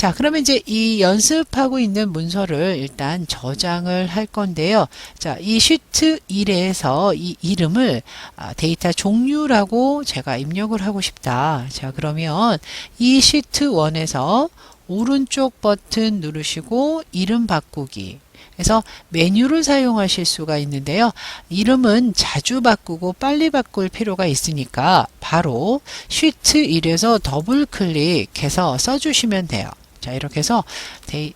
자, 그러면 이제 이 연습하고 있는 문서를 일단 저장을 할 건데요. 자, 이 시트 1에서 이 이름을 아, 데이터 종류라고 제가 입력을 하고 싶다. 자, 그러면 이 시트 1에서 오른쪽 버튼 누르시고 이름 바꾸기. 그래서 메뉴를 사용하실 수가 있는데요. 이름은 자주 바꾸고 빨리 바꿀 필요가 있으니까 바로 쉬트 1에서 더블 클릭해서 써주시면 돼요. 자, 이렇게 해서 데이,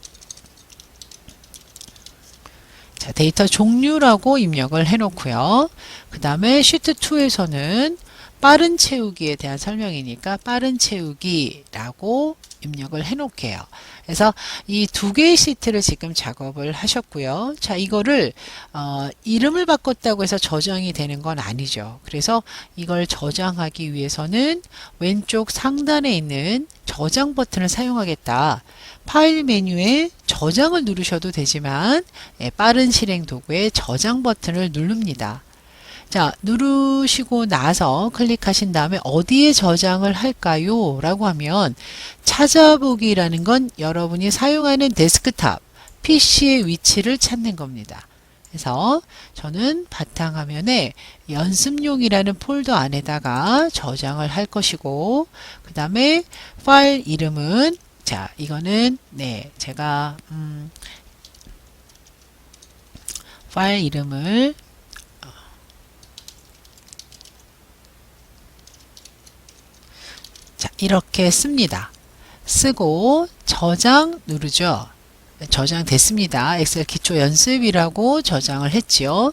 자, 데이터 종류라고 입력을 해놓고요. 그 다음에 쉬트 2에서는 빠른 채우기에 대한 설명이니까 빠른 채우기라고 입력을 해놓게요. 그래서 이 두 개의 시트를 지금 작업을 하셨고요. 자, 이거를 어, 이름을 바꿨다고 해서 저장이 되는 건 아니죠. 그래서 이걸 저장하기 위해서는 왼쪽 상단에 있는 저장 버튼을 사용하겠다. 파일 메뉴에 저장을 누르셔도 되지만 예, 빠른 실행 도구에 저장 버튼을 누릅니다. 자, 누르시고 나서 클릭하신 다음에 어디에 저장을 할까요? 라고 하면 찾아보기라는 건 여러분이 사용하는 데스크탑, PC의 위치를 찾는 겁니다. 그래서 저는 바탕화면에 연습용이라는 폴더 안에다가 저장을 할 것이고 그 다음에 파일 이름은 자 이거는 네 제가 음, 파일 이름을 자, 이렇게 씁니다. 쓰고 저장 누르죠. 저장됐습니다. 엑셀 기초 연습이라고 저장을 했지요.